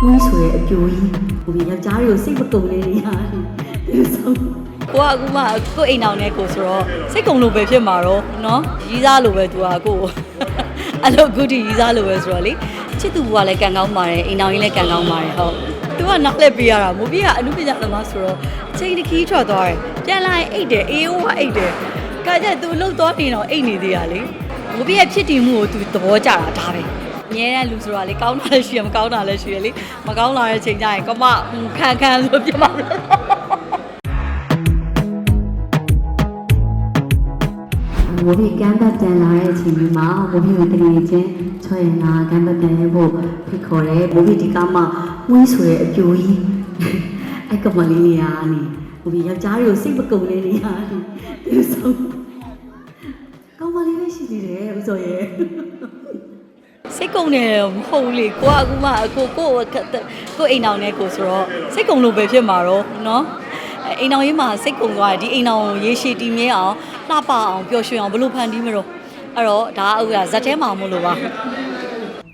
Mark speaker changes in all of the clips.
Speaker 1: ဝင်းဆိုတဲ့အပြိုကြီးဟိုယောက်ျားတွေကိုစိတ်မကုန်လေးနေရတယ်ဒီလိုဆုံး
Speaker 2: ကိုကအခုမှကိုအိမ်အောင်နဲ့ကိုဆိုတော့စိတ်ကုံလို့ပဲဖြစ်မှာတော့နော်ရီးစားလို့ပဲသူကကိုအဲ့လိုအခုထိရီးစားလို့ပဲဆိုတော့လေချစ်သူကလည်းကန်ကောင်းပါတယ်အိမ်အောင်ကြီးလည်းကန်ကောင်းပါတယ်ဟုတ်သူကနောက်လက်ပေးရတာမိုးပြေးကအမှုပညာသမားဆိုတော့အချိန်တစ်ခီးထွက်သွားတယ်ပြန်လာရင်အိတ်တယ်အေးဟိုကအိတ်တယ်ကကြသူလှုပ်သွားနေတော့အိတ်နေသေးရလေမိုးပြေးရဲ့ဖြစ်တည်မှုကိုသူသဘောကျတာဒါပဲ အမြဲတမ်းလူဆိုတာလေကောင်းတာလည်းရှိရမကောင်းတာလည်းရှိရလေမကောင်းလာတဲ့ချိန်ကျရင်ကမခံခံလို့ပြမလို့
Speaker 1: ဝဘီကမ်းဘတ်တန်လာတဲ့အချိန်ဒီမှာဝဘီကိုတကယ်ချင်းချောရနာကမ်းဘတ်တန်ရဖို့ဖိတ်ခေါ်တယ်ဝဘီဒီကမှဝင်းဆိုတဲ့အပြိုကြီးအဲ့ကမလေးနေရာနေဝဘီယောက်ျားတွေကိုစိတ်မကုန်လေးနေရတယ်ဒီလိုဆုံးကောင်းပါလေးပဲရှိသေးတယ်ဥစောရဲ့
Speaker 2: စိတ်ကုံနေမဟုတ်ဘူးလေကိုကအခုမှကိုကိုကိုအိမ်အောင်နဲ့ကိုဆိုတော့စိတ်ကုံလို့ပဲဖြစ်မှာတော့နော်အဲအိမ်အောင်ရေးမှာစိတ်ကုံသွားတယ်ဒီအိမ်အောင်ရေရှည်တည်မြဲအောင်လှပအောင်ပျော်ရွှင်အောင်ဘယ်လိုဖန်တီးမလို့အဲ့တော့ဒါကဥကဇက်ထဲမှာမလို့ပါ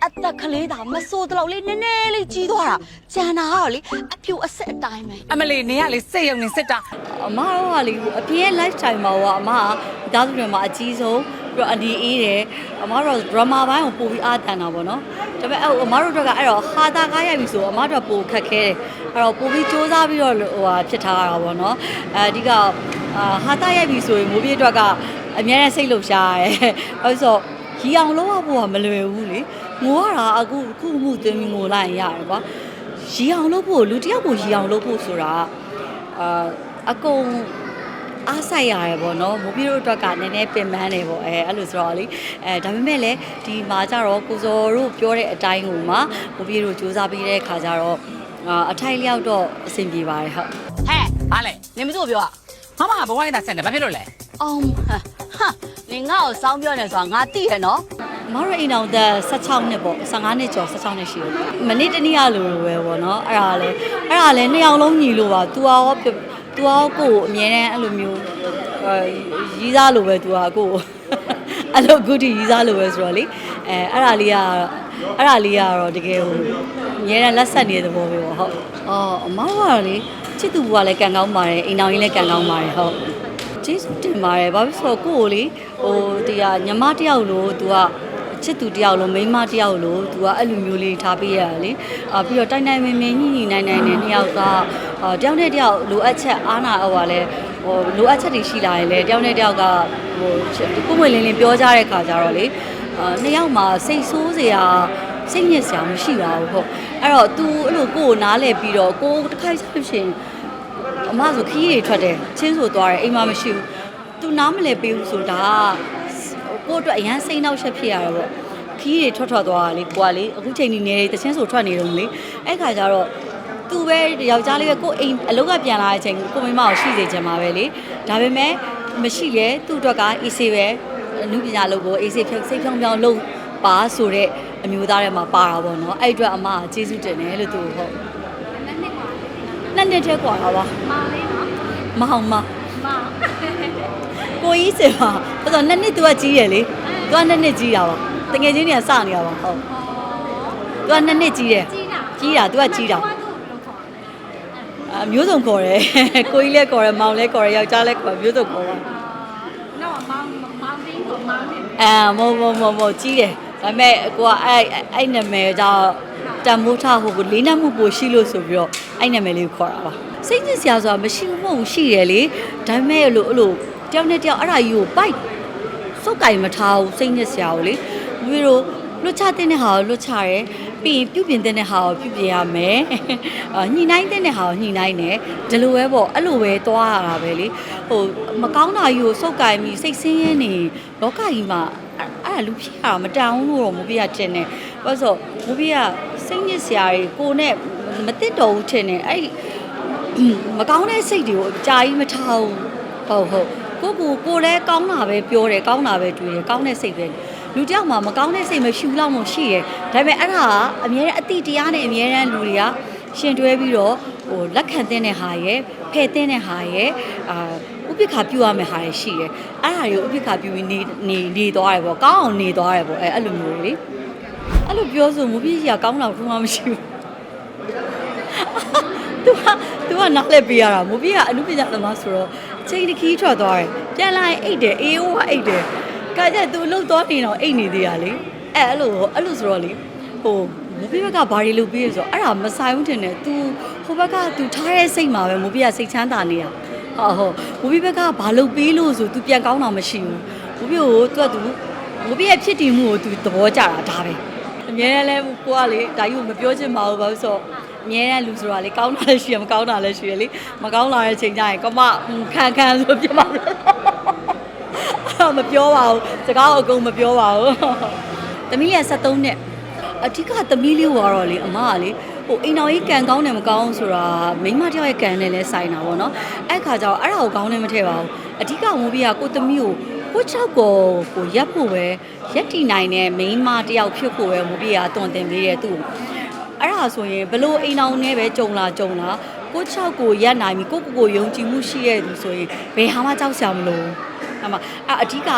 Speaker 3: အသက်ကလေးသာမစိုးတော့လေးနည်းနည်းလေးကြီးသွားတာကြံတာကတော့လေအဖြူအဆက်အတိုင်းပဲ
Speaker 4: အမလီနေရလေစိတ်ယုံနေစစ်တာ
Speaker 2: အမတို့ကလေဟိုအပြင်ရဲ့ lifestyle မှာကအမကမိသားစုတွေမှာအကြီးဆုံး ပြီးတော့အဒီအေးတယ်အမတို့ drama ဘိုင်းကိုပို့ပြီးအားတန်တာပေါ့နော်ဒါပေမဲ့အဲ့ဟိုအမတို့တို့ကအဲ့တော့ဟာတာကားရိုက်ပြီဆိုအမတို့ကပိုခက်ခဲတယ်အဲ့တော့ပို့ပြီးစူးစမ်းပြီးတော့ဟိုဟာဖြစ်ထားတာပေါ့နော်အဲအဓိကအာဟာတာရိုက်ပြီဆိုရင်မိုးပြေအတွက်ကအများနဲ့စိတ်လှုပ်ရှားရဲအဲ့ဆိုရီအောင်လုံးဝဖို့ကမလွယ်ဘူးလေငိုရတာအခုခုမှုသွင်းပြီးငိုလိုက်ရင်ရတယ်ကွာရီအောင်လို့ဖို့လူတစ်ယောက်ကိုရီအောင်လို့ဖို့ဆိုတာကအာအကုန် အားဆိုင်ရတယ်ပေါ့နော်မိုးပြေတို့အတွက်ကနည်းနည်းပင်ပန်းတယ်ပေါ့အဲအဲ့လိုဆိုတော့လေအဲဒါပေမဲ့လည်းဒီမှာကြတော့ကိုစော်တို့ပြောတဲ့အတိုင်းကိုမှမိုးပြေတို့စူးစမ်းပြီးတဲ့ခါကျတော့အာအထိုက်လျောက်တော့အဆင်ပြေပါတယ်ဟုတ်
Speaker 3: ဟဲ့
Speaker 4: ဘာလဲ
Speaker 3: နင်မစိုးပြောอ่ะ
Speaker 4: မမဘဝနဲ့တာဆက်နေဘာဖြစ်လို့လဲ
Speaker 3: အောင်ဟာဟာနင်ငါ့ကိုစောင်းပြောနေဆိုတာငါသိရနော်
Speaker 2: အမတို့အိမ်အောင်သက်16နှစ်ပေါ့15နှစ်ကျော်16နှစ်ရှိတယ်မနေ့တနေ့ကလိုလိုပဲပေါ့နော်အဲ့ဒါလည်းအဲ့ဒါလည်းနှစ်ယောက်လုံးညီလို့ပါ तू ရော သူကကိုကိုအမြဲတမ်းအဲ့လိုမျိုးရီးစားလိုပဲသူကကိုကိုအဲ့လိုဂုတီရီးစားလိုပဲဆိုတော့လေအဲအဲ့ဒါလေးကအဲ့ဒါလေးကတော့တကယ်ဟိုအများနဲ့လက်ဆက်နေတဲ့သဘောပဲပေါ့ဟုတ်။အော်အမကတော့လေချစ်သူကလည်းကံကောင်းပါတယ်အိမ်တော်ကြီးလည်းကံကောင်းပါတယ်ဟုတ်။ကျေးဇူးတင်ပါတယ်ဘာဖြစ်လို့ကိုကိုလေဟိုတရားညီမတယောက်လို့ तू က ချစ်သူတယောက်လို့မိန်းမတယောက်လို့ तू ကအဲ့လိုမျိုးလေးထားပေးရတာလေအာပြီးတော့တိုင်တိုင်မင်မင်ညှိညှိနိုင်နိုင်နဲ့နှစ်ယောက်ကအာတယောက်နဲ့တယောက်လိုအပ်ချက်အားနာအော်ပါလဲဟိုလိုအပ်ချက်တွေရှိလာရင်လေတယောက်နဲ့တယောက်ကဟိုကိုယ်မွေလင်းလင်းပြောကြတဲ့ခါကျတော့လေအာနှစ်ယောက်မှာစိတ်ဆိုးစရာစိတ်ညစ်စရာမရှိပါဘူးဟုတ်အဲ့တော့ तू အဲ့လိုကိုကိုနားလဲပြီးတော့ကိုတစ်ခါဆက်ရှင်အမဆိုခီးတွေထွက်တယ်ချင်းဆိုသွားတယ်အိမ်မှာမရှိဘူးသူနားမလဲပေးဘူးဆိုတာ ကိုယ့်အတွက်အရန်စိတ်နှောက်ရှက်ဖြစ်ရတာပေါ့ခီးတွေထွက်ထွက်သွားတာလေကိုကလေအခုချိန်ဒီနေတချင်းဆိုထွက်နေတော့လေအဲ့ခါကျတော့သူပဲယောက်ျားလေးပဲကိုယ်အိမ်အလုပ်ကပြန်လာတဲ့အချိန်ကိုမိမကိုရှိစေချင်ပါပဲလေဒါပေမဲ့မရှိလေသူ့အတွက်ကအေးဆေးပဲအနုပညာလုပ်ကိုအေးဆေးဖြုတ်စိတ်ဖြောင်းဖြောင်းလုပ်ပါဆိုတဲ့အမျိုးသားတွေမှာပါတာပေါ့နော်အဲ့အတွက်အမကကျေးဇူးတင်တယ်လို့သူဟုတ်နှစ်နှစ်တည်းกว่าတာပါ မအောင်မ ကိုကြီးစင်ပါအဲ့တော့နှစ်နှစ်သူကကြီးရယ်လေသူကနှစ်နှစ်ကြီးတာပါတကယ်ချင်းတွေကစနေတာပါဟုတ်သူကနှစ်နှစ်ကြီးတယ်ကြီးတာသူကကြီးတာအမျိုးစုံခေါ်တယ်ကိုကြီးလည်းခေါ်တယ်မောင်လည်းခေါ်တယ်ယောက်ျားလည်းခေါ်မျိုးစုံခေါ်ပါအဲမောမောမောမောကြီးတယ်ဒါပေမဲ့ကိုကအဲ့အဲ့နာမည်ကြောင့်တန်မိုးထားဟိုကိုလေးနက်မှုပိုရှိလို့ဆိုပြီးတော့အဲ့နာမည်လေးကိုခေါ်တာပါစိတ်ညစ်စရာဆိုတာမရှိဘူးမဟုတ်ဘူးရှိရလေဒါပေမဲ့လို့အဲ့လို တယောက်နဲ့တယောက်အဲ့ဒါကြီးကိုပိုက်စုပ်ကင်မထားဘူးစိတ်ညစ်စရာကိုလေပြီးတော့လွတ်ချတဲ့ဟာကိုလွတ်ချတယ်ပြီးရင်ပြုပြင်တဲ့ဟာကိုပြုပြင်ရမယ်အာညှိနှိုင်းတဲ့ဟာကိုညှိနှိုင်းတယ်ဒီလိုပဲပေါ့အဲ့လိုပဲသွားရတာပဲလေဟိုမကောင်းတာကြီးကိုစုပ်ကင်ပြီးစိတ်ဆင်းရဲနေလောကကြီးမှာအဲ့အဲ့ဒါလူဖြစ်ရတာမတန်ဘူးလို့တော့မပြရတင်နေဘာလို့ဆိုမပြရစိတ်ညစ်စရာတွေကိုနဲ့မသိတော့ဘူးထင်တယ်အဲ့မကောင်းတဲ့စိတ်တွေကိုအကြာကြီးမထားဘူးဟုတ်ဟုတ် ကိုကိုကိုလည်းကောင်းတာပဲပြောတယ်ကောင်းတာပဲတွေးတယ်ကောင်းတဲ့စိတ်ပဲလူတစ်ယောက်မှာမကောင်းတဲ့စိတ်မရှိဘူးလောက်မှရှိရယ်ဒါပေမဲ့အဲ့ဒါကအမြဲတမ်းအတိတရားနဲ့အမြဲတမ်းလူတွေကရှင်တွဲပြီးတော့ဟိုလက်ခံတဲ့ဟာရယ်ဖယ်တဲ့ဟာရယ်အာဥပိ္ပခာပြုရမယ့်ဟာရယ်ရှိရယ်အဲ့ဒါတွေကိုဥပိ္ပခာပြုပြီးနေနေနေသွားတယ်ပေါ့ကောင်းအောင်နေသွားတယ်ပေါ့အဲ့အဲ့လိုမျိုးလေအဲ့လိုပြောဆိုမူပြည့်ကြီးကကောင်းတာဘူးမှမရှိဘူး तू က तू ကနားလဲပေးရတာမိုးပြေကအနုပညာသမားဆိုတော့ ချိန်တစ်ခီးထွက်သွားတယ်ပြန်လာရင်အိတ်တယ်အေးဟိုကအိတ်တယ်ကကြ तू လှုပ်သွားနေတော့အိတ်နေသေးရလေအဲအဲ့လိုအဲ့လိုဆိုတော့လေဟိုမိုးပြေဘက်ကဘာတွေလုပ်ပေးရဆိုတော့အဲ့ဒါမဆိုင်ဘူးတင်တယ် तू ဟိုဘက်က तू ထားတဲ့စိတ်မှာပဲမိုးပြေကစိတ်ချမ်းသာနေတာဟုတ်ဟုတ်မိုးပြေဘက်ကဘာလုပ်ပေးလို့ဆို तू ပြန်ကောင်းတာမရှိဘူးမိုးပြေကို तू က तू မိုးပြေရဲ့ဖြစ်တည်မှုကို तू သဘောကျတာဒါပဲ အမြဲတမ်းလဲကိုကလေဒါကြီးကိုမပြောချင်ပါဘူးဘာလို့ဆိုတော့ အမြဲတမ်းလူဆိုတာလေကောင်းတာလည်းရှိရမကောင်းတာလည်းရှိရလေမကောင်းလာတဲ့ချိန်ကျရင်ကမခံခံဆိုပြမလို့အဲ့မပြောပါဘူးစကားအကုန်မပြောပါဘူးသမီးရ73နှစ်အဓိကသမီးလေးကတော့လေအမကလေဟိုအိမ်တော်ကြီးကန်ကောင်းတယ်မကောင်းဆိုတာမိန်းမတယောက်ရဲ့ကန်နဲ့လဲဆိုင်တာပေါ့နော်အဲ့ခါကျတော့အဲ့ဒါကိုကောင်းတယ်မထည့်ပါဘူးအဓိကမူပြီးကကိုသမီးကိုကိုချောက်ကိုကိုရက်ဖို့ပဲရက်တီနိုင်တဲ့မိန်းမတယောက်ဖြစ်ဖို့ပဲမူပြီးကတွန်တင်ပေးတဲ့သူ့ကို အဲ့ဒါဆိုရင်ဘလို့အိမ်တော်နဲ့ပဲကြုံလာကြုံလာကိုချောက်ကိုရက်နိုင်ပြီကိုကိုကိုယုံကြည်မှုရှိတဲ့သူဆိုရင်ဘယ်ဟာမှကြောက်စရာမလိုဘူးအမအဲ့အဓိက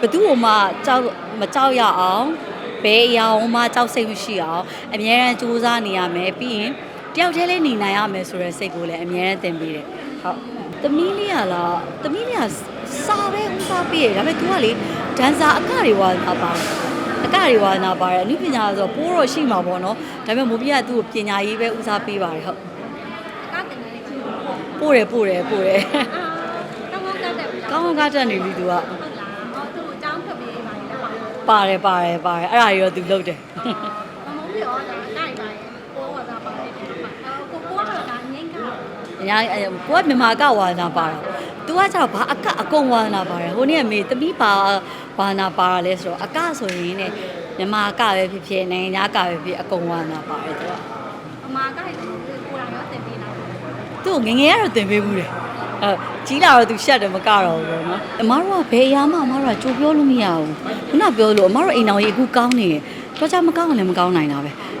Speaker 2: ဘသူ့ကိုမှကြောက်မကြောက်ရအောင်ဘယ်အရာမှကြောက်စိတ်မရှိအောင်အမြဲတမ်းစူးစမ်းနေရမယ်ပြီးရင်တယောက်တည်းလေးနေနိုင်ရမယ်ဆိုတဲ့စိတ်ကိုလည်းအမြဲတမ်းသင်ပေးတယ်ဟုတ်သမီးလေးကလားသမီးလေးကစာပဲဥစားပေးတယ်ဒါပေမဲ့ तू ကလေဒန်ဆာအကတွေဝါနာပါတယ် အကတွေဝါနာပါတယ်အနုပညာဆိုတော့ပိုးတော့ရှိမှာပေါ့နော်ဒါပေမဲ့မိုးပြကသူ့ကိုပညာရေးပဲဥစားပေးပါတယ်ဟုတ်ပို့တယ်ပို့တယ်ပို့တယ်ကောင်းကောင်းကားတက်နေပြီ तू ကပါတယ်ပါတယ်ပါတယ်အဲ့ဒါတွေရော तू လုပ်တယ်အညာကိုကမြန်မာကဝါနာပါတာ။ तू ကကျတော့ဘာအကအကုန်ဝါနာပါတယ်။ဟိုနေ့ကမေတမိပါဝါနာပါတာလဲဆိုတော့အကဆိုရင်ねမြန်မာကပဲဖြစ်ဖြစ်နိုင်ငံခြားကပဲဖြစ်အကုန်ဝါနာပါတယ်သူက။အမာကလည်းကိုယ်တိုင်ရောတင်ပေးတာ။သူ့ငငယ်ကတော့တင်ပေးဘူးတယ်။အဲကြီးလာတော့ तू ရှက်တယ်မကတော့ဘူးပေါ့နော်။အမားတို့ကဘယ်အရာမှအမားတို့ကကြိုပြောလို့မရဘူး။ခုနပြောလို့အမားတို့အိမ်တော်ကြီးအခုကောင်းနေတယ်။တော့ကြမကောင်းလည်းမကောင်းနိုင်တာပဲ။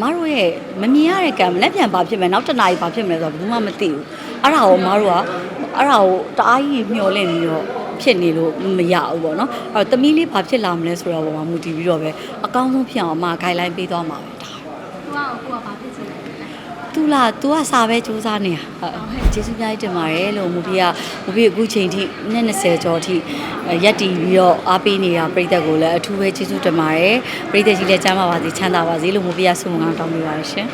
Speaker 2: မတို့ရဲ့မမြင်ရတဲ့ကံလက်ပြန်ပါဖြစ်မယ်နောက်တစ်နာရီပါဖြစ်မယ်ဆိုတော့ဘယ်သူမှမသိဘူးအဲ့ဒါကိုမတို့က အဲ့ဒါကိုတအားကြီးမျောလင့်နေတော့ဖြစ်နေလို့မရဘူးပေါ့နော်အဲ့တော့တမီးလေးဘာဖြစ်လာမလဲဆိုတော့ပုံမှာမူတည်ပြီးတော့ပဲအကောင်းဆုံးဖြစ်အောင်အမ guideline ပေးသွားမှာပဲဒါသူကကိုကဘာဖြစ်ချင်လဲ तू လား तू ကစာပဲစူးစမ်းနေတာဟုတ်ကျေးဇူးများကြီးတင်ပါတယ်လို့မူပြီးကမူပြီးအခုချိန်ထိနှစ်20ကျော်ထိရက်တီပြီးတော့အားပေးနေတာပြည်သက်ကိုလည်းအထူးပဲကျေးဇူးတင်ပါတယ်ပြည်သက်ကြီးလည်းကျမ်းပါပါစေချမ်းသာပါစေလို့မူပြီးကဆုမကောင်းတောင်းပေးပါရရှင်